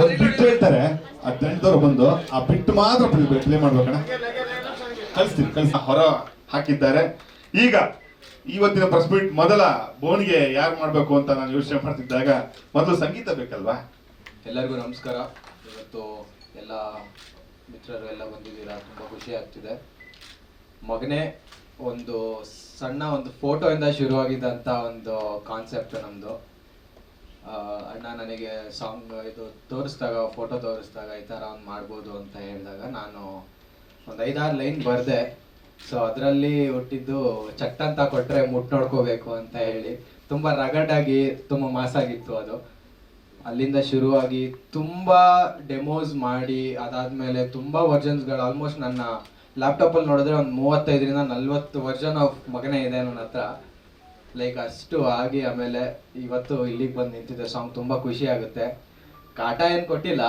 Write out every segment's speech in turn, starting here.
ಒಂದ್ ಬಿಟ್ಟು ಹೇಳ್ತಾರೆ ಆ ಟೆಂಟ್ದವ್ರು ಬಂದು ಆ ಬಿಟ್ಟು ಮಾತ್ರ ಪ್ಲೇ ಮಾಡ್ಬೇಕಣ ಕಳಿಸ್ತೀನಿ ಕಲಿಸ ಹೊರ ಹಾಕಿದ್ದಾರೆ. ಈಗ ಇವತ್ತಿನ ಪ್ರೆಸ್ ಮೀಟ್ ಮೊದಲ ಬೋನಿಗೆ ಯಾರು ಮಾಡಬೇಕು ಅಂತ ನಾನು ಯೋಚನೆ ಮಾಡ್ತಿದ್ದಾಗ ಮೊದಲು ಸಂಗೀತ ಬೇಕಲ್ವಾ? ಎಲ್ಲರಿಗೂ ನಮಸ್ಕಾರ. ಇವತ್ತು ಎಲ್ಲ ಮಿತ್ರರು ಎಲ್ಲ ಬಂದಿದ್ದೀರಾ ತುಂಬ ಖುಷಿ ಆಗ್ತಿದೆ. ಮಗನೇ ಒಂದು ಸಣ್ಣ ಒಂದು ಫೋಟೋಯಿಂದ ಶುರುವಾಗಿದ್ದಂಥ ಒಂದು ಕಾನ್ಸೆಪ್ಟ್ ನಮ್ಮದು ಅಣ್ಣ ನನಗೆ ಸಾಂಗ್ ಇದು ತೋರಿಸಿದಾಗ ಫೋಟೋ ತೋರಿಸಿದಾಗ ಈ ಥರ ಒಂದು ಮಾಡ್ಬೋದು ಅಂತ ಹೇಳಿದಾಗ ನಾನು ಒಂದು ಐದಾರು ಲೈನ್ ಬರೆದೆ. ಸೊ ಅದರಲ್ಲಿ ಹುಟ್ಟಿದ್ದು ಚಟ್ ಅಂತ ಕೊಟ್ಟರೆ ಮುಟ್ ನೋಡ್ಕೋಬೇಕು ಅಂತ ಹೇಳಿ ತುಂಬ ರಗಡಾಗಿ, ತುಂಬ ಮಾಸಾಗಿತ್ತು ಅದು. ಅಲ್ಲಿಂದ ಶುರುವಾಗಿ ತುಂಬಾ ಡೆಮೋಸ್ ಮಾಡಿ, ಅದಾದ್ಮೇಲೆ ತುಂಬಾ ವರ್ಷನ್ಸ್ಗಳು ಆಲ್ಮೋಸ್ಟ್ ನನ್ನ ಲ್ಯಾಪ್ಟಾಪ್ ಅಲ್ಲಿ ನೋಡಿದ್ರೆ ಒಂದು ಮೂವತ್ತೈದರಿಂದ ನಲ್ವತ್ತು ವರ್ಷನ್ ಆಫ್ ಮಗನೇ ಇದೆ ನನ್ನ ಹತ್ರ. ಲೈಕ್ ಅಷ್ಟು ಆಗಿ ಆಮೇಲೆ ಇವತ್ತು ಇಲ್ಲಿಗೆ ಬಂದು ನಿಂತಿದ್ದೆ ಸಾಂಗ್ ತುಂಬಾ ಖುಷಿ ಆಗುತ್ತೆ. ಕಾಟ ಏನು ಕೊಟ್ಟಿಲ್ಲ.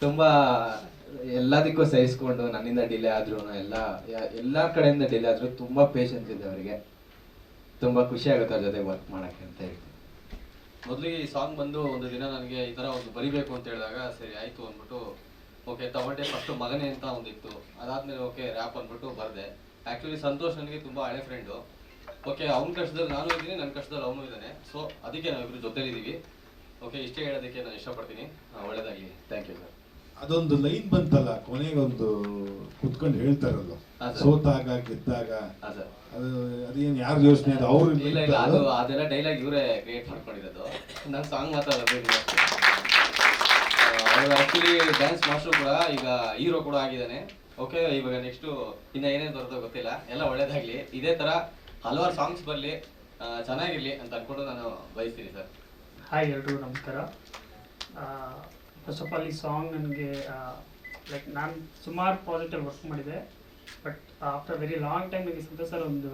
ತುಂಬಾ ಎಲ್ಲದಕ್ಕೂ ಸಹಿಸ್ಕೊಂಡು ನನ್ನಿಂದ ಡಿಲೇ ಆದ್ರೂ ಎಲ್ಲ ಎಲ್ಲ ಎಲ್ಲಾ ಕಡೆಯಿಂದ ಡಿಲೇ ಆದ್ರೂ ತುಂಬಾ ಪೇಷನ್ಸ್ ಇದೆ ಅವರಿಗೆ. ತುಂಬಾ ಖುಷಿ ಆಗುತ್ತೆ ಅವ್ರ ಜೊತೆ ವರ್ಕ್ ಮಾಡಕ್ಕೆ ಅಂತ ಹೇಳಿ ಮೊದಲಿಗೆ ಈ ಸಾಂಗ್ ಬಂದು ಒಂದು ದಿನ ನನಗೆ ಈ ಥರ ಒಂದು ಬರಿಬೇಕು ಅಂತ ಹೇಳಿದಾಗ, ಸರಿ, ಆಯಿತು ಅಂದ್ಬಿಟ್ಟು ಓಕೆ ತಗೊಂಡೆ ಫಸ್ಟ್ ಮಗನೇ ಅಂತ ಒಂದಿತ್ತು. ಅದಾದ್ಮೇಲೆ ಓಕೆ ರ್ಯಾಪ್ ಅಂದ್ಬಿಟ್ಟು ಬರೆದೆ. ಆ್ಯಕ್ಚುಲಿ ಸಂತೋಷ್ ನನಗೆ ತುಂಬ ಹಳೆ ಫ್ರೆಂಡು ಓಕೆ ಅವ್ನ ಕಷ್ಟದಲ್ಲಿ ನಾನು ಇದ್ದೀನಿ ನನ್ನ ಕಷ್ಟದಲ್ಲಿ ಅವನು ಇದ್ದಾನೆ. ಸೊ ಅದಕ್ಕೆ ನಾವಿಬ್ರು ಜೊತೆಲಿದ್ದೀವಿ. ಓಕೆ ಇಷ್ಟೇ ಹೇಳೋದಕ್ಕೆ ನಾನು ಇಷ್ಟಪಡ್ತೀನಿ. ಒಳ್ಳೇದಾಗಿ ಒಳ್ಳೆದಾಗಲಿ. ಥ್ಯಾಂಕ್ ಯು ಸರ್ ಅದೊಂದು ಲೈನ್ ಬಂತಲ್ಲ ಕೊನೆಗೊಂದು ಕುತ್ಕೊಂಡು ಹೇಳ್ತಾರಲ್ಲ. ಸೋತಾಗ ಗೆದ್ದಾಗ. ಅದು ಅದೇನು ಯಾರು ಯೋಚನೆ ಅದು? ಅವ್ರು ಇಲ್ಲ ಇಲ್ಲ ಅದು ಅದೆಲ್ಲ ಡೈಲಾಗ್ ಇವರೇ ಕ್ರಿಯೇಟ್ ಮಾಡ್ಕೊಂಡಿರೋದು. ನಾನು ಸಾಂಗ್ ಮಾತಾಡೋದು ಆಕ್ಚುಲಿ ಡ್ಯಾನ್ಸ್ ಮಾಸ್ಟರ್ ಕೂಡ ಈಗ ಹೀರೋ ಕೂಡ ಆಗಿದ್ದಾನೆ. ಓಕೆ ಇವಾಗ ನೆಕ್ಸ್ಟ್ ಇನ್ನ ಏನೇನು ಬರುತ್ತೋ ಗೊತ್ತಿಲ್ಲ. ಎಲ್ಲ ಒಳ್ಳೇದಾಗ್ಲಿ. ಇದೇ ತರ ಹಲವಾರು ಸಾಂಗ್ಸ್ ಬರಲಿ ಚೆನ್ನಾಗಿರ್ಲಿ ಅಂತ ಅನ್ಕೊಂಡು ನಾನು ಬಯಸ್ತೀನಿ ಸರ್ ಹಾಯ್ ಎಲ್ರಿಗೂ ನಮಸ್ಕಾರ. ಫಸ್ಟ್ ಆಫ್ ಆಲ್ ಈ ಸಾಂಗ್ ನನಗೆ ಲೈಕ್ ನಾನು ಸುಮಾರು ಪ್ರಾಜೆಕ್ಟಲ್ಲಿ ವರ್ಕ್ ಮಾಡಿದೆ. But after very long time ನನಗೆ ಸಂತೋಷ್ ಸರ್ ಒಂದು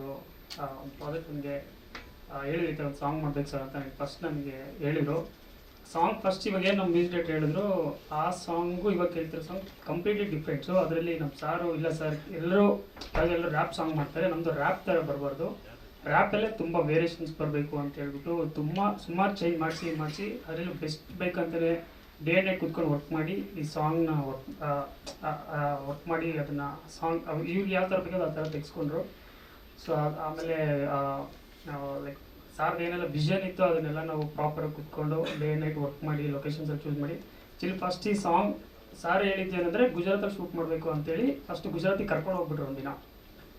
ಪ್ರಾಜೆಕ್ಟ್ ನನಗೆ ಹೇಳಿದ್ರು ಒಂದು ಸಾಂಗ್ ಮಾಡ್ಬೇಕು ಸರ್ ಅಂತ ನನಗೆ ಫಸ್ಟ್ ನನಗೆ ಹೇಳಿದರು. ಸಾಂಗ್ ಫಸ್ಟ್ ಇವಾಗ ಏನು ನಮ್ಮ ಮ್ಯೂಸಿಕ್ ಡೈರೆಕ್ಟರ್ ಹೇಳಿದ್ರು, ಆ ಸಾಂಗು ಇವಾಗ ಕೇಳ್ತಿರೋ ಸಾಂಗ್ ಕಂಪ್ಲೀಟ್ಲಿ ಡಿಫ್ರೆಂಟ್ ಸೊ ಅದರಲ್ಲಿ ನಮ್ಮ ಸಾರು, ಇಲ್ಲ ಸರ್ ಎಲ್ಲರೂ ಎಲ್ಲರೂ ರ್ಯಾಪ್ ಸಾಂಗ್ ಮಾಡ್ತಾರೆ. ನಮ್ಮದು ರ್ಯಾಪ್ ಥರ ಬರಬಾರ್ದು. ರ್ಯಾಪಲ್ಲೇ ತುಂಬ ವೇರಿಯೇಷನ್ಸ್ ಬರಬೇಕು ಅಂತ ಹೇಳ್ಬಿಟ್ಟು ತುಂಬ ಸುಮಾರು ಚೇಂಜ್ ಮಾಡಿಸಿ ಮಾಡಿಸಿ ಅದರಲ್ಲೂ ಬೆಸ್ಟ್ ಬೇಕಂತಲೇ ಡೇ ಡೇ ಕುತ್ಕೊಂಡು ವರ್ಕ್ ಮಾಡಿ ಈ ಸಾಂಗ್ನ ವರ್ಕ್ ವರ್ಕ್ ಮಾಡಿ ಅದನ್ನು ಸಾಂಗ್ ಇವ್ರಿಗೆ ಯಾವ ಥರ ಬೇಕೋ ಆ ಥರ ತೆಗೆಸ್ಕೊಂಡ್ರು. ಸೊ ಆಮೇಲೆ ಲೈಕ್ ಸಾರ್ದು ಏನೆಲ್ಲ ವಿಷನ್ ಇತ್ತು ಅದನ್ನೆಲ್ಲ ನಾವು ಪ್ರಾಪರಾಗಿ ಕುತ್ಕೊಂಡು ಡೇ ನೈಟ್ ವರ್ಕ್ ಮಾಡಿ ಲೊಕೇಶನ್ಸಲ್ಲಿ ಚೂಸ್ ಮಾಡಿ. ಚಿಲ್ ಫಸ್ಟ್ ಈ ಸಾಂಗ್ ಸಾರ್ ಹೇಳಿದ್ದು ಏನಂದರೆ ಗುಜರಾತಲ್ಲಿ ಶೂಟ್ ಮಾಡಬೇಕು ಅಂತೇಳಿ ಫಸ್ಟ್ ಗುಜರಾತಿಗೆ ಕರ್ಕೊಂಡು ಹೋಗ್ಬಿಟ್ರು ಒಂದಿನ.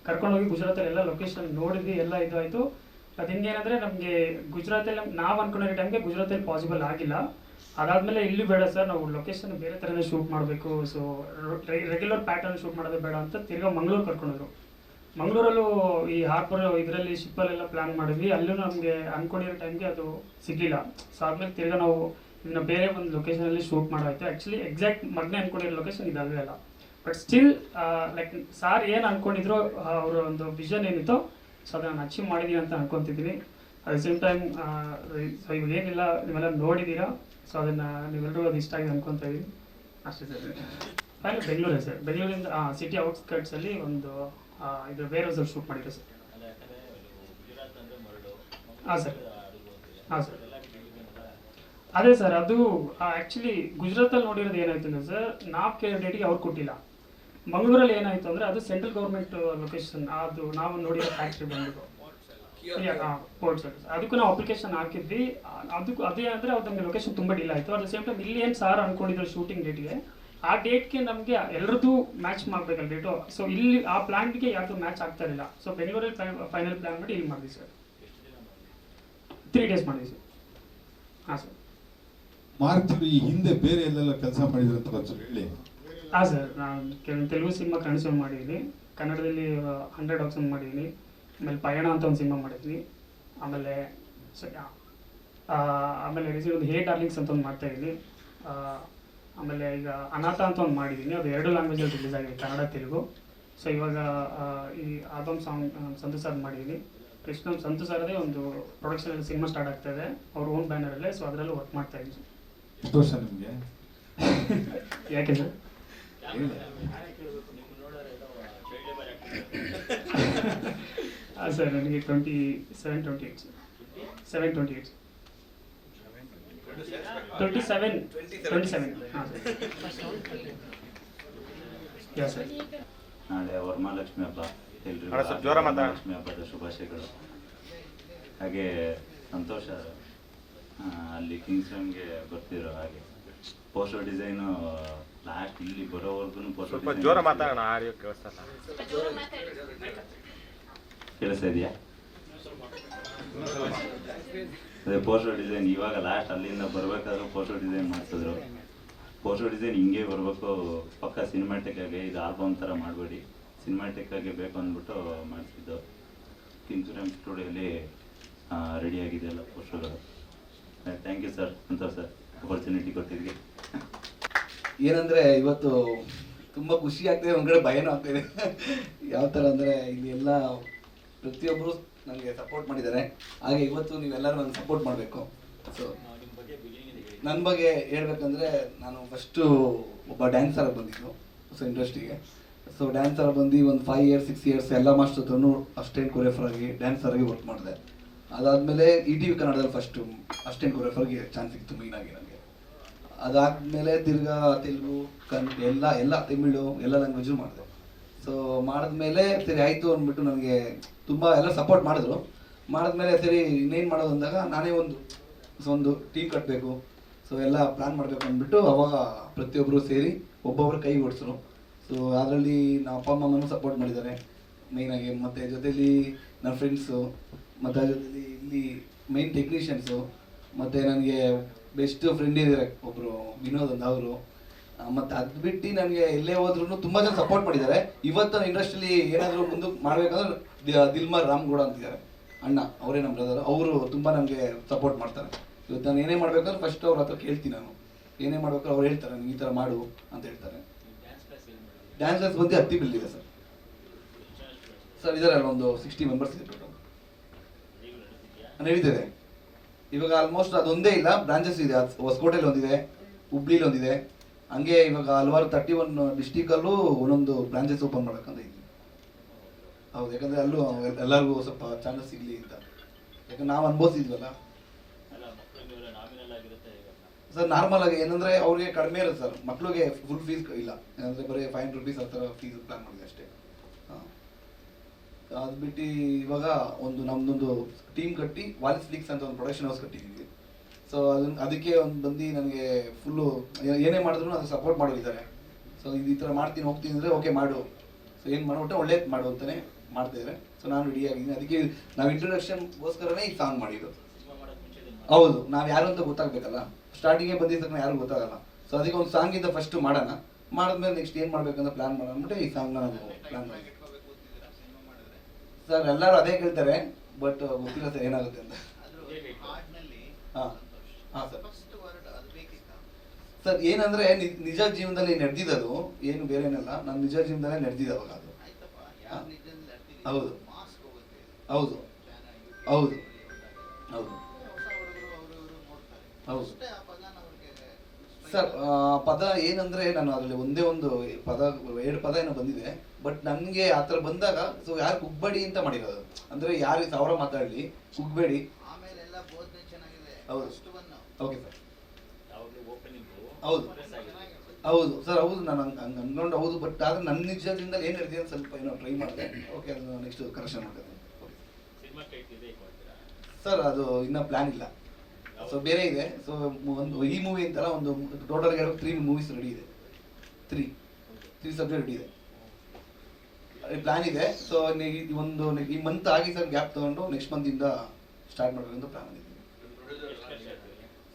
ಕರ್ಕೊಂಡು ಹೋಗಿ ಗುಜರಾತಲ್ಲಿ ಎಲ್ಲ ಲೊಕೇಶನ್ ನೋಡಿದ್ವಿ, ಎಲ್ಲ ಇದು ಆಯಿತು ಅದು ಹಿಂಗೇನಂದರೆ ನಮಗೆ ಗುಜರಾತಲ್ಲಿ ನಾವು ಅನ್ಕೊಂಡಿರೋ ಟೈಮ್ಗೆ ಗುಜರಾತಲ್ಲಿ ಪಾಸಿಬಲ್ ಆಗಿಲ್ಲ. ಅದಾದಮೇಲೆ ಇಲ್ಲಿ ಬೇಡ ಸರ್, ನಾವು ಲೊಕೇಶನ್ ಬೇರೆ ಥರನೇ ಶೂಟ್ ಮಾಡಬೇಕು. ಸೊ ರೆಗ್ಯುಲರ್ ಪ್ಯಾಟರ್ನ್ ಶೂಟ್ ಮಾಡೋದೇ ಬೇಡ ಅಂತ ತಿರ್ಗಾ ಮಂಗಳೂರು ಕರ್ಕೊಂಡ್ರು ಮಂಗಳೂರಲ್ಲೂ ಈ ಹಾರ್ಬರ್ ಇದರಲ್ಲಿ ಶಿಪ್ಪಲ್ಲೆಲ್ಲ ಪ್ಲಾನ್ ಮಾಡಿದ್ವಿ. ಅಲ್ಲೂ ನಮಗೆ ಅನ್ಕೊಂಡಿರೋ ಟೈಮ್ಗೆ ಅದು ಸಿಗಲಿಲ್ಲ. ಸೊ ಆದ್ಮೇಲೆ ತಿರ್ಗಾ ನಾವು ಇದನ್ನ ಬೇರೆ ಒಂದು ಲೊಕೇಶನಲ್ಲಿ ಶೂಟ್ ಮಾಡೋಯ್ತು ಆ್ಯಕ್ಚುಲಿ ಎಕ್ಸಾಕ್ಟ್ ಮೊದಲೇ ಅನ್ಕೊಂಡಿರೋ ಲೊಕೇಶನ್ ಇದಾಗಲೇ ಅಲ್ಲ. ಬಟ್ ಸ್ಟಿಲ್ ಲೈಕ್ ಸಾರ್ ಏನು ಅನ್ಕೊಂಡಿದ್ರು ಅವರ ಒಂದು ವಿಷನ್ ಏನಿತ್ತು ಸೊ ಅದನ್ನು ಅಚೀವ್ ಮಾಡಿದೀನಿ ಅಂತ ಅಂದ್ಕೊತಿದ್ದೀನಿ at the same time so ಇವಾಗ ಏನಿಲ್ಲ ನೀವೆಲ್ಲ ನೋಡಿದ್ದೀರಾ ಸೊ ಅದನ್ನು ನೀವೆಲ್ಲರೂ ಅದು ಇಷ್ಟ ಆಗಿದೆ ಅನ್ಕೊತಾ ಇದ್ದೀನಿ ಅಷ್ಟೇ ಸರ್. ಫೈನಲ್ ಬೆಂಗಳೂರೇ ಸರ್. ಬೆಂಗಳೂರಿಂದ ಸಿಟಿ ಔಟ್ಸ್ಕರ್ಟ್ಸಲ್ಲಿ ಒಂದು ಇದು ಬೇರೆ ಹೌಸಲ್ಲಿ ಶೂಟ್ ಮಾಡಿದ್ರು ಸರ್. ಹಾಂ ಸರ್. ಹಾಂ, ಸರ್. ಅದೇ ಸರ್, ಅದು ಆ್ಯಕ್ಚುಲಿ ಗುಜರಾತಲ್ಲಿ ನೋಡಿರೋದು ಏನಾಯ್ತು ಅಂದರೆ ಸರ್, ನಾವು ಕೇಳೋ ಡೇಟಿಗೆ ಅವ್ರು ಕೊಟ್ಟಿಲ್ಲ. ಮಂಗಳೂರಲ್ಲಿ ಏನಾಯ್ತು ಅಂದರೆ ಅದು ಸೆಂಟ್ರಲ್ ಗೌರ್ಮೆಂಟ್ ಲೊಕೇಶನ್ ಅದು ನಾವು ನೋಡಿರೋ ಫ್ಯಾಕ್ಟ್ರಿ ಬಂದ್ಬಿಟ್ಟು. ಪೋರ್ಟ್ ಸರ್ ಅದಕ್ಕೂ ನಾವು ಅಪ್ಲಿಕೇಶನ್ ಹಾಕಿದ್ವಿ. ಅದಕ್ಕೂ, ಅದೇ ಅಂದರೆ ಅವ್ರು ನಮಗೆ ಲೊಕೇಶನ್ ತುಂಬ ಡಿಲ್ ಆಯಿತು. ಅಟ್ ದ ಸೇಮ್ ಟೈಮ್ ಇಲ್ಲಿ ಏನು ಸಾರ್ ಅನ್ಕೊಂಡಿದ್ರು ಶೂಟಿಂಗ್ ಡೇಟ್ಗೆ ಆ ಡೇಟ್ಗೆ ನಮಗೆ ಎಲ್ಲರದ್ದು ಮ್ಯಾಚ್ ಮಾಡಬೇಕಲ್ಲ ಡೇಟು ಸೊ ಇಲ್ಲಿ ಆ ಪ್ಲಾನ್ಗೆ ಯಾವುದು ಮ್ಯಾಚ್ ಆಗ್ತಾ ಇರಲಿಲ್ಲ. ಸೊ ಬೆಂಗಳೂರಲ್ಲಿ ಫೈನಲ್ ಪ್ಲಾನ್ ಮಾಡಿ ಇಲ್ಲಿ ಮಾಡಿದ್ವಿ ಸರ್ ತ್ರೀ ಡೇಸ್ ಮಾಡಿದ್ವಿ ಸರ್ ಹಾಂ ಸರ್ ಮಾರ್ಕ್ ಈ ಹಿಂದೆ ಬೇರೆ ಎಲ್ಲೆಲ್ಲ ಕೆಲಸ ಮಾಡಿದ್ರು ಅಂತ ಒಂಚೂರು ಹೇಳಿ. ಹಾಂ ಸರ್ ನಾನು ಕೆಲವು ತೆಲುಗು ಸಿನಿಮಾ ಸಿನಿಮಾ ಮಾಡಿದ್ದೀನಿ ಕನ್ನಡದಲ್ಲಿ ಹಂಡ್ರೆಡ್ ಆಪ್ಷನ್ ಮಾಡಿದ್ದೀನಿ ಆಮೇಲೆ ಪಯಣ ಅಂತ ಒಂದು ಸಿನಿಮಾ ಮಾಡಿದ್ವಿ. ಆಮೇಲೆ ಸರಿ ಆಮೇಲೆ ರೀಸೆಂಟ್ ಒಂದು ಹೇ ಡಾರ್ಲಿಂಗ್ಸ್ ಅಂತ ಒಂದು ಮಾಡ್ತಾ ಇದ್ದೀನಿ ಆ, ಆಮೇಲೆ ಈಗ ಅನಾಥ ಅಂತ ಒಂದು ಮಾಡಿದ್ದೀನಿ ಅದು ಎರಡು ಲ್ಯಾಂಗ್ವೇಜಲ್ಲಿ ರಿಲೀಸ್ ಆಗಿದೆ ಕನ್ನಡ ತೆಲುಗು. ಸೊ ಇವಾಗ ಈ ಆಲ್ಬಮ್ ಸಾಂಗ್ ಸಂತು ಸರ್ ಮಾಡಿದ್ದೀನಿ ಕೃಷ್ಣ ಸಂತು ಸರ್ದೇ ಒಂದು ಪ್ರೊಡಕ್ಷನ್ ಸಿನಿಮಾ ಸ್ಟಾರ್ಟ್ ಆಗ್ತಾ ಇದೆ. ಅವ್ರ ಓನ್ ಬ್ಯಾನರಲ್ಲೇ ಸೊ ಅದರಲ್ಲೂ ವರ್ಕ್ ಮಾಡ್ತಾ ಇದ್ದೀನಿ. ಎಷ್ಟು ವರ್ಷ ನಿಮಗೆ? ಯಾಕೆ ಸರ್? ಹಾಂ ಸರ್ ನನಗೆ twenty seven twenty eight seven twenty eight twenty seven twenty seven ಹಾಂ ಯಸ್ ಸರ್ ನಾಳೆ ವರಮಹಾಲಕ್ಷ್ಮಿ ಹಬ್ಬ. ಎಲ್ರಿಗೂ ಲಕ್ಷ್ಮಿ ಸ್ವಲ್ಪ ಹಬ್ಬದ ಶುಭಾಶಯಗಳು. ಹಾಗೆ ಸಂತೋಷ. ಅಲ್ಲಿ ಕಿಂಗ್ಸ್ಗೆ ಬರ್ತಿರೋ ಹಾಗೆ. ಪೋಸ್ಟರ್ ಡಿಸೈನು ಲಾಸ್ಟ್ ಇಲ್ಲಿ ಬರೋವರೆಗೂ ಪೋಸ್ಟರ್ ಸ್ವಲ್ಪ ಜೋರ ಮಾತಾಡೋಣ ಆಡಿಯೋ ಕೇಳಿಸ್ತಲ್ಲ ಕೇಳಿಸ್ತಾ ಇದೆಯಾ? ಅದೇ ಪೋಸ್ಟರ್ ಡಿಸೈನ್ ಇವಾಗ ಲಾಸ್ಟ್ ಅಲ್ಲಿಂದ ಬರ್ಬೇಕಾದ್ರೂ ಪೋಸ್ಟರ್ ಡಿಸೈನ್ ಮಾಡಿಸಿದ್ರು. ಪೋಸ್ಟರ್ ಡಿಸೈನ್ ಹಿಂಗೆ ಬರಬೇಕು, ಪಕ್ಕ ಸಿನಿಮ್ಯಾಟಿಕ್ ಆಗಿ ಇದು ಆಲ್ಬಮ್ ಥರ ಮಾಡಬೇಡಿ. ಸಿನಿಮ್ಯಾಟಿಕ್ ಆಗಿ ಬೇಕು ಅಂದ್ಬಿಟ್ಟು ಮಾಡಿಸಿದ್ದು. ಕಿಂಗ್ಸ್ರಾಮ್ ಸ್ಟುಡಿಯೋಲಿ ರೆಡಿ ಆಗಿದೆ ಎಲ್ಲ ಪೋಸ್ಟರ್ಗಳು ಥ್ಯಾಂಕ್ ಯು ಸರ್ ಅಂತ ಸರ್ ಅಪರ್ಚುನಿಟಿ ಕೊಟ್ಟಿದ್ದಕ್ಕೆ. ಏನಂದ್ರೆ ಇವತ್ತು ತುಂಬಾ ಖುಷಿ ಆಗ್ತಿದೆ, ಒಂದ್ ಕಡೆ ಭಯನೂ ಆಗ್ತಿದೆ. ಯಾವ ತರ ಅಂದ್ರೆ ಇಲ್ಲಿ ಎಲ್ಲ ಪ್ರತಿಯೊಬ್ಬರು ನನಗೆ ಸಪೋರ್ಟ್ ಮಾಡಿದ್ದಾರೆ. ಹಾಗೆ ಇವತ್ತು ನೀವೆಲ್ಲರೂ ನನಗೆ ಸಪೋರ್ಟ್ ಮಾಡಬೇಕು. ಸೊ ನನ್ನ ಬಗ್ಗೆ ಹೇಳ್ಬೇಕಂದ್ರೆ ನಾನು ಫಸ್ಟು ಒಬ್ಬ ಡ್ಯಾನ್ಸರ್ ಬಂದಿದ್ದು. ಸೊ ಇಂಡಸ್ಟ್ರಿಗೆ ಸೊ ಡ್ಯಾನ್ಸರ್ ಬಂದು ಒಂದು ಫೈವ್ ಇಯರ್ಸ್ ಸಿಕ್ಸ್ ಇಯರ್ಸ್ ಎಲ್ಲ ಮಾಸ್ಟರ್ ಹತ್ರನೂ ಅಸ್ಟೆಂಟ್ ಕೊರಿಯೋಫರ್ ಆಗಿ ಡ್ಯಾನ್ಸರ್ ಆಗಿ ವರ್ಕ್ ಮಾಡಿದೆ. ಅದಾದಮೇಲೆ ಇ ಟಿ ವಿ ಕನ್ನಡದಲ್ಲಿ ಫಸ್ಟು ಅಸ್ಟೆಂಟ್ ಕೊರಿಯೋಫರ್ಗೆ ಚಾನ್ಸ್ ಸಿಕ್ತು ಮೀನಾಗಿ ನನಗೆ. ಅದಾದಮೇಲೆ ತಿರ್ಗಾ ತೆಲುಗು, ಕನ್ನಡ, ಎಲ್ಲ ಎಲ್ಲ, ತಮಿಳು, ಎಲ್ಲ ಲ್ಯಾಂಗ್ವೇಜು ಮಾಡಿದೆ. ಸೊ ಮಾಡಿದ್ಮೇಲೆ ಸರಿ, ಆಯಿತು ಅಂದ್ಬಿಟ್ಟು ನನಗೆ ತುಂಬ ಎಲ್ಲ ಸಪೋರ್ಟ್ ಮಾಡಿದ್ರು. ಮಾಡಿದ್ಮೇಲೆ ಸರಿ, ಇನ್ನೇನು ಮಾಡೋದು ಅಂದಾಗ ನಾನೇ ಒಂದು, ಸೊ ಒಂದು ಟೀಮ್ ಕಟ್ಟಬೇಕು ಸೊ ಎಲ್ಲ ಪ್ಲ್ಯಾನ್ ಮಾಡಬೇಕು ಅಂದ್ಬಿಟ್ಟು ಅವಾಗ ಪ್ರತಿಯೊಬ್ಬರು ಸೇರಿ ಒಬ್ಬೊಬ್ಬರು ಕೈ ಓಡಿಸಿದ್ರು ಸೊ ಅದರಲ್ಲಿ ನಮ್ಮ ಅಪ್ಪ ಅಮ್ಮನೂ ಸಪೋರ್ಟ್ ಮಾಡಿದ್ದಾರೆ. ಮೇಯ್ನಾಗಿ ಮತ್ತು ಜೊತೆಲಿ ನನ್ನ ಫ್ರೆಂಡ್ಸು ಮತ್ತು ಅದ್ರ ಜೊತೆಲಿ ಇಲ್ಲಿ ಮೈನ್ ಟೆಕ್ನಿಷಿಯನ್ಸು ಮತ್ತು ನನಗೆ ಬೆಸ್ಟ್ ಫ್ರೆಂಡ್ ಇದ್ದಾರೆ ಒಬ್ಬರು ವಿನೋದ್ ಅಂತ ಅವರು. ಮತ್ತು ಅದ್ ಬಿಟ್ಟು ನನಗೆ ಎಲ್ಲೇ ಹೋದ್ರು ತುಂಬಾ ಜನ ಸಪೋರ್ಟ್ ಮಾಡಿದ್ದಾರೆ. ಇವತ್ತು ಇಂಡಸ್ಟ್ರಿಲಿ ಏನಾದರೂ ಮುಂದಕ್ಕೆ ಮಾಡಬೇಕಂದ್ರೆ ದಿಲ್ಮಾರ್ ರಾಮ್ಗೌಡ ಅಂತಿದ್ದಾರೆ. ಅಣ್ಣ, ಅವರೇ ನಮ್ಮ ಬ್ರದರ್ ಅವರು ತುಂಬಾ ನನಗೆ ಸಪೋರ್ಟ್ ಮಾಡ್ತಾರೆ. ಇವತ್ತು ನಾನು ಏನೇ ಮಾಡ್ಬೇಕಂದ್ರೆ ಫಸ್ಟ್ ಅವ್ರ ಹತ್ರ ಕೇಳ್ತೀನಿ ನಾನು. ಏನೇ ಮಾಡ್ಬೇಕಾದ್ರೆ ಅವ್ರು ಹೇಳ್ತಾರೆ ಈ ಥರ ಮಾಡು ಅಂತ ಹೇಳ್ತಾರೆ. ಡ್ಯಾನ್ಸ್ ಕ್ಲಾಸ್ ಬಂದು ಹತ್ತಿ ಬಿಲ್ಲಿದೆ ಸರ್. ಸರ್ ಇದಾರೆ ಒಂದು ಸಿಕ್ಸ್ಟಿ ಮೆಂಬರ್ಸ್ ಇದೆ ಟೋಟಲ್ ನಡೀತಿದೆ ಇವಾಗ ಆಲ್ಮೋಸ್ಟ್ ಅದೊಂದೇ ಇಲ್ಲ ಬ್ರಾಂಚಸ್ ಇದೆ. ಹೊಸಕೋಟೆಲಿ ಒಂದಿದೆ, ಹುಬ್ಳಿಲಿ ಒಂದಿದೆ. ಹಂಗೆ ಇವಾಗ ಹಲವಾರು ತರ್ಟಿ ಒನ್ ಡಿಸ್ಟಿಕಲ್ಲೂ ಒಂದೊಂದು ಬ್ರಾಂಚಸ್ ಓಪನ್ ಮಾಡೋಕ್ಕಂತ ಇದ್ವಿ. ಹೌದು, ಯಾಕಂದ್ರೆ ಅಲ್ಲೂ ಎಲ್- ಎಲ್ಲರಿಗೂ ಸ್ವಲ್ಪ ಚಾನ್ಸಸ್ ಸಿಗಲಿ ಅಂತ. ಯಾಕಂದ್ರೆ ನಾವು ಅನುಭವಿಸಿದ್ವಲ್ಲ? ಸರ್ ನಾರ್ಮಲ್ ಆಗಿ ಏನಂದ್ರೆ ಅವ್ರಿಗೆ ಕಡಿಮೆ ಇರುತ್ತೆ ಸರ್. ಮಕ್ಳಿಗೆ ಫುಲ್ ಫೀಸ್ ಇಲ್ಲ. ಏನಂದ್ರೆ ಬರೀ ಫೈವ್ ಹಂಡ್ರೆಡ್ ರುಪೀಸ್ ಆ ಥರ ಫೀಸ್ ಪ್ಲಾನ್ ಮಾಡಿದೆ ಅಷ್ಟೇ. ಹಾಂ. ಅದು ಬಿಟ್ಟು ಇವಾಗ ಒಂದು ನಮ್ದೊಂದು ಟೀಮ್ ಕಟ್ಟಿ ವಾಲಿಸ್ ಲೀಗ್ಸ್ ಅಂತ ಒಂದು ಪ್ರೊಡಕ್ಷನ್ ಹೌಸ್ ಕಟ್ಟಿದ್ದೀವಿ. ಸೊ ಅದನ್ನ ಅದಕ್ಕೆ ಒಂದು ಬಂದು ನನಗೆ ಫುಲ್ಲು ಏನೇ ಮಾಡಿದ್ರು ಅದು ಸಪೋರ್ಟ್ ಮಾಡೋರಿದ್ದಾರೆ ಸೊ ಇದು ಈ ಥರ ಮಾಡ್ತೀನಿ ಹೋಗ್ತೀನಿ ಅಂದರೆ ಓಕೆ ಮಾಡು. ಸೊ ಏನು ಮಾಡ್ಬಿಟ್ಟೆ ಒಳ್ಳೇದು ಮಾಡು ಅಂತಲೇ ಮಾಡ್ತಿದ್ದಾರೆ ಸೊ ನಾನು ರೆಡಿ ಆಗಿದ್ದೀನಿ. ಅದಕ್ಕೆ ನಾವು ಇಂಟ್ರೊಡಕ್ಷನ್ಗೋಸ್ಕರನೇ ಈ ಸಾಂಗ್ ಮಾಡಿದ್ದು. ಹೌದು ನಾವು ಯಾರು ಅಂತ ಗೊತ್ತಾಗಬೇಕಲ್ಲ. ಸ್ಟಾರ್ಟಿಂಗೇ ಬಂದಿದ್ದ ತಕ್ಷಣ ಯಾರು ಗೊತ್ತಾಗಲ್ಲ. ಸೊ ಅದಕ್ಕೆ ಒಂದು ಸಾಂಗ್ ಇಂದ ಫಸ್ಟ್ ಮಾಡೋಣ. ಮಾಡಿದ್ಮೇಲೆ ನೆಕ್ಸ್ಟ್ ಏನು ಮಾಡ್ಬೇಕಂತ ಪ್ಲಾನ್ ಮಾಡೋಣ ಅಂದ್ಬಿಟ್ಟು ಈ ಸಾಂಗ್ನ ನಾವು ಪ್ಲಾನ್ ಮಾಡಿ ಸರ್ ಎಲ್ಲರೂ ಅದೇ ಕೇಳ್ತಾರೆ ಬಟ್ ಗೊತ್ತಿಲ್ಲ ಸರ್ ಏನಾಗುತ್ತೆ ಅಂತ. ಹಾಂ. ಸರ್. ಸರ್ ಏನಂದ್ರೆ ನಿಜ ಜೀವನದಲ್ಲಿ ನಡೆದಿದ್ದು ಏನು ಬೇರೆ ಏನಲ್ಲ ನನ್ನ ನಿಜ ಜೀವನದಲ್ಲೇ ನಡೆದಿದೆ ಅವಾಗ ಅದು. ಹೌದು. ಹೌದು. ಹೌದು. ಹೌದು. ಹೌದು. ಸರ್ ಪದ ಏನಂದ್ರೆ ನಾನು ಅದರಲ್ಲಿ ಒಂದೇ ಒಂದು ಪದ ಎರಡು ಪದ ಏನೋ ಬಂದಿದೆ ಬಟ್ ನನಗೆ ಆ ಥರ ಬಂದಾಗ ಸೊ ಯಾರು ಕುಗ್ಬೇಡಿ ಅಂತ ಮಾಡಿರೋದು. ಅಂದ್ರೆ ಯಾರು ಸಾವಿರ ಮಾತಾಡಲಿ ಕುಗ್ಬೇಡಿ. ಹೌದು. ಓಕೆ ಸರ್ ಹೌದು. ಹೌದು. ಸರ್ ಹೌದು. ನಾನು ಹಂಗೆ ಹಂಗೆ ಅನ್ಕೊಂಡು ಹೌದು ಬಟ್ ಆದ್ರೆ ನನ್ನ ನಿಜದಿಂದ ಏನು ನಡೆದಿದೆ ಅಂತ ಸ್ವಲ್ಪ ಏನೋ ಟ್ರೈ ಮಾಡಿದೆ. ಓಕೆ ಅದು ನೆಕ್ಸ್ಟ್ ಕರೆಕ್ಷನ್ ಮಾಡ್ತೀನಿ ಸರ್ ಅದು ಇನ್ನೂ ಪ್ಲ್ಯಾನ್ ಇಲ್ಲ. ಸೊ ಬೇರೆ ಇದೆ. ಸೊ ಒಂದು ಈ ಮೂವಿ ಅಂತಲ್ಲ ಒಂದು ಟೋಟಲ್ ಎರಡು ತ್ರೀ ಮೂವೀಸ್ ರೆಡಿ ಇದೆ. ತ್ರೀ ತ್ರೀ ಸಬ್ಜೆಕ್ಟ್ ರೆಡಿ ಇದೆ. ಪ್ಲ್ಯಾನ್ ಇದೆ. ಸೊ ಒಂದು ಈ ಮಂತ್ ಆಗಿ ಸರ್ ಗ್ಯಾಪ್ ತಗೊಂಡು ನೆಕ್ಸ್ಟ್ ಮಂತಿಂದ ಸ್ಟಾರ್ಟ್ ಮಾಡಬೇಕಂತ ಪ್ಲ್ಯಾನ್ ಇದೆ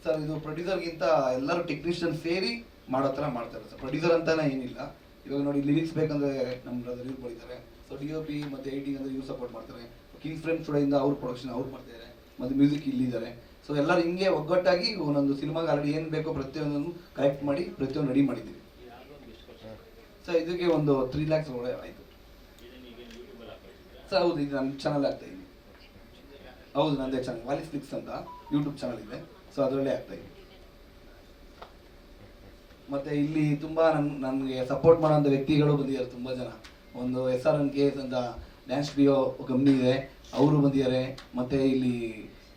ಸರ್, ಇದು ಪ್ರೊಡ್ಯೂಸರ್ಗಿಂತ ಎಲ್ಲರೂ ಟೆಕ್ನಿಷಿಯನ್ ಸೇರಿ ಮಾಡೋ ಥರ ಮಾಡ್ತಾರೆ ಸರ್. ಪ್ರೊಡ್ಯೂಸರ್ ಅಂತಾನೆ ಏನಿಲ್ಲ. ಇವಾಗ ನೋಡಿ ಲಿರಿಕ್ಸ್ ಬೇಕಂದ್ರೆ ನಮ್ಮ ಬರೀತಾರೆ ಸೊ ಡಿ ಒ ಪಿ ಮತ್ತು ಎಡಿಟಿಂಗ್ ಅಂದರೆ ಇವ್ರು ಸಪೋರ್ಟ್ ಮಾಡ್ತಾರೆ. ಕಿಂಗ್ ಫ್ರೇಮ್ ಕೂಡ ಅವ್ರ ಪ್ರೊಡಕ್ಷನ್ ಅವ್ರು ಮಾಡ್ತಿದ್ದಾರೆ ಮತ್ತು ಮ್ಯೂಸಿಕ್ ಇಲ್ಲಿದ್ದಾರೆ ಸೊ ಎಲ್ಲರೂ ಹಿಂಗೆ ಒಗ್ಗಟ್ಟಾಗಿ ಒಂದೊಂದು ಸಿನಿಮಾಗೆ ಆಲ್ರೆಡಿ ಏನು ಬೇಕೋ ಪ್ರತಿಯೊಂದನ್ನು ಕಲೆಕ್ಟ್ ಮಾಡಿ, ಪ್ರತಿಯೊಂದು ರೆಡಿ ಮಾಡಿದ್ದೀವಿ. ಸೊ ಇದಕ್ಕೆ ಒಂದು ತ್ರೀ ಲ್ಯಾಕ್ಸ್ ಒಳ್ಳೆ ಆಯಿತು. ಸರ್ ಹೌದು, ಇದು ನನ್ನ ಚಾನಲ್ ಆಗ್ತಾ ಇದ್ದೀನಿ ಹೌದು, ನಂದೇ ಚಾನಲ್ ವಾಲಿಸ್ ಫ್ಲಿಕ್ಸ್ ಅಂತ ಯೂಟ್ಯೂಬ್ ಚಾನಲ್ ಇದೆ. ಸೊ ಅದರಲ್ಲೇ ಆಗ್ತಾ ಇದೆ. ಮತ್ತೆ ಇಲ್ಲಿ ತುಂಬಾ ನನ್, ನನಗೆ ಸಪೋರ್ಟ್ ಮಾಡೋಂಥ ವ್ಯಕ್ತಿಗಳು ಬಂದಿದ್ದಾರೆ ತುಂಬಾ ಜನ. ಒಂದು S R N K S ಅಂತ ಡ್ಯಾನ್ಸ್ ಡಿಯೋ ಕಂಪ್ನಿ ಇದೆ. ಅವರು ಬಂದಿದ್ದಾರೆ. ಮತ್ತೆ ಇಲ್ಲಿ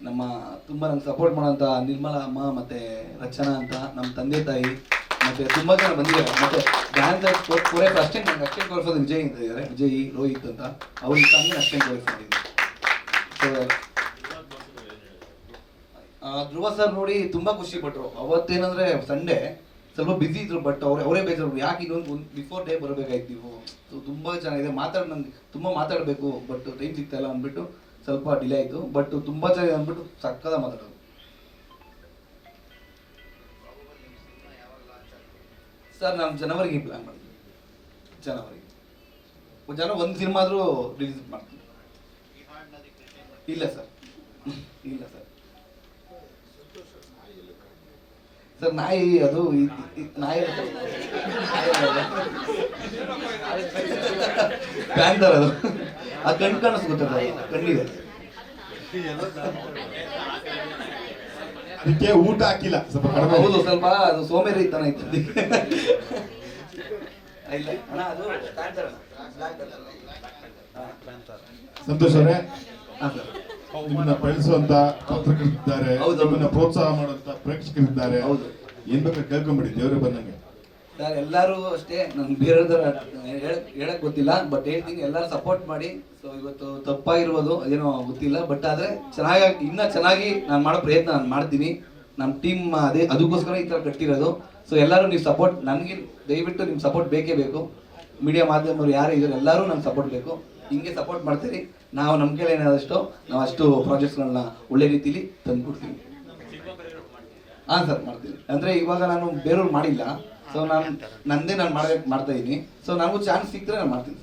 ನಮ್ಮ ತುಂಬ ನಂಗೆ ಸಪೋರ್ಟ್ ಮಾಡೋಂಥ ನಿರ್ಮಲಾ ಅಮ್ಮ ಮತ್ತು ರಚನಾ ಅಂತ ನಮ್ಮ ತಂದೆ ತಾಯಿ. ಮತ್ತು ತುಂಬ ಜನ ಬಂದಿದ್ದಾರೆ. ಮತ್ತೆ ಡ್ಯಾನ್ಸ್ ಕೊರೆ ಅಷ್ಟೇ ನನಗೆ ಅಷ್ಟೇ ಕೊಡಿಸೋದು ವಿಜಯ್ ಅಂತ ಇದ್ದಾರೆ. ವಿಜಯ್ ರೋಹಿತ್ ಅಂತ. ಅವ್ರಿಗೆ ತಂದೆ ಅಷ್ಟೇ ಕೊಡಿಸ್ಕೊಂಡಿದ್ದೀನಿ ಸೊ ಧ್ರುವ ಸರ್ ನೋಡಿ ತುಂಬಾ ಖುಷಿ ಪಟ್ರು. ಅವತ್ತೇನಂದ್ರೆ ಸಂಡೇ ಸ್ವಲ್ಪ ಬಿಸಿ ಇದ್ರು ಬಟ್ ಅವ್ರೆ ಅವರೇ ಬೇಜಾರು. ಯಾಕೆ ಇನ್ನೊಂದು ಬಿಫೋರ್ ಡೇ ಬರಬೇಕಾಯ್ತು ನೀವು? ಸೊ ತುಂಬಾ ಚೆನ್ನಾಗಿದೆ. ಮಾತಾಡ್ ನಂಗೆ ತುಂಬಾ ಮಾತಾಡಬೇಕು ಬಟ್ ಟೈಮ್ ಸಿಗ್ತಾ ಅಂದ್ಬಿಟ್ಟು ಸ್ವಲ್ಪ ಡಿಲೇ ಆಯ್ತು. ಬಟ್ ತುಂಬಾ ಚೆನ್ನಾಗಿದೆ ಅಂದ್ಬಿಟ್ಟು ಸಕ್ಕದ ಮಾತಾಡೋದು. ಸರ್, ನಾನು ಜನವರಿಗೆ ಪ್ಲಾನ್ ಮಾಡ್ತೀನಿ. ಜನವರಿಗೆ. ಜನ ಒಂದು ಸಿನಿಮಾ ಆದರೂ ರಿಲೀಸ್ ಮಾಡ್ತೀನಿ. ಇಲ್ಲ ಸರ್. ಇಲ್ಲ ಸರ್. ಸರ್ ನಾಯಿ ಅದು ನಾಯಿ ಪ್ಯಾಂತರ್ ಅದು. ಆ ಕಣ್ ಕಾಣಿಸ್ಕೊತದೆ ಕಣ್ಣಿಗೆ. ಕಣ್ಣಿದೆ ಅದಕ್ಕೆ ಊಟ ಹಾಕಿಲ್ಲ ಸ್ವಲ್ಪ ಕಡಿಮೆ ಹೌದು ಸ್ವಲ್ಪ ಅದು ಸೋಮೇರಿ ತನ ಇತ್ತು. ಇಲ್ಲ. ಅಣ್ಣ ಅದು. ಸಂತೋಷ್ ಅವರೇ. ಹಾಂ ಸರ್. ನಿಮ್ಮನ್ನ ಬೆಳೆಸುವಂತ ಪತ್ರಕರ್ತರಿದ್ದಾರೆ ಹೌದು. ನಿಮ್ಮನ್ನ ಪ್ರೋತ್ಸಾಹ ಮಾಡುವಂತ ಪ್ರೇಕ್ಷಕರಿದ್ದಾರೆ. ಹೌದು. ಏನ್ ಬೇಕಾದ್ರೆ ಕೇಳ್ಕೊಂಬಿಡಿ ದೇವ್ರಿಗೆ ಬಂದಂಗೆ. ಸರ್ ಎಲ್ಲರೂ ಅಷ್ಟೇ ನಮ್ಗೆ ಬೇರೆದರ ಹೇಳಕ್ ಹೇಳಕ್ ಗೊತ್ತಿಲ್ಲ ಬಟ್ ಹೇಳ್ತೀನಿ ಎಲ್ಲರೂ ಸಪೋರ್ಟ್ ಮಾಡಿ. ಸೊ ಇವತ್ತು ತಪ್ಪಾಗಿರ್ಬೋದು ಅದೇನೋ ಗೊತ್ತಿಲ್ಲ ಬಟ್ ಆದ್ರೆ ಚೆನ್ನಾಗಿ ಇನ್ನ ಚೆನ್ನಾಗಿ ನಾನು ಮಾಡೋ ಪ್ರಯತ್ನ ನಾನು ಮಾಡ್ತೀನಿ. ನಮ್ಮ ಟೀಮ್ ಅದೇ ಅದಕ್ಕೋಸ್ಕರ ಈ ಥರ ಕಟ್ಟಿರೋದು. ಸೊ ಎಲ್ಲರೂ ನೀವು ಸಪೋರ್ಟ್ ನನಗೆ ದಯವಿಟ್ಟು ನಿಮ್ಮ ಸಪೋರ್ಟ್ ಬೇಕೇ ಬೇಕು. ಮೀಡಿಯಾ ಮಾಧ್ಯಮರು ಯಾರು ಇದ್ದಾರೆ ಎಲ್ಲರೂ ನಮ್ಗೆ ಸಪೋರ್ಟ್ ಬೇಕು. ಹಿಂಗೆ ಸಪೋರ್ಟ್ ಮಾಡ್ತೀರಿ. ನಾವು ನಮ್ಮ ಕೈಲಿ ಏನಾದಷ್ಟು ನಾವು ಅಷ್ಟು ಪ್ರಾಜೆಕ್ಟ್ಸ್ಗಳನ್ನ ಒಳ್ಳೆ ರೀತಿಲಿ ತಂದು ಕೊಡ್ತೀವಿ. ಹಾಂ ಸರ್ ಮಾಡ್ತೀನಿ ಅಂದರೆ ಇವಾಗ ನಾನು ಬೇರೆಯವ್ರು ಮಾಡಿಲ್ಲ. ಸೊ ನಾನು, ನಂದೇ ನಾನು ಮಾಡ್ತಾ ಇದ್ದೀನಿ ಸೊ ನನಗೂ ಚಾನ್ಸ್ ಸಿಕ್ಕರೆ ನಾನು ಮಾಡ್ತೀನಿ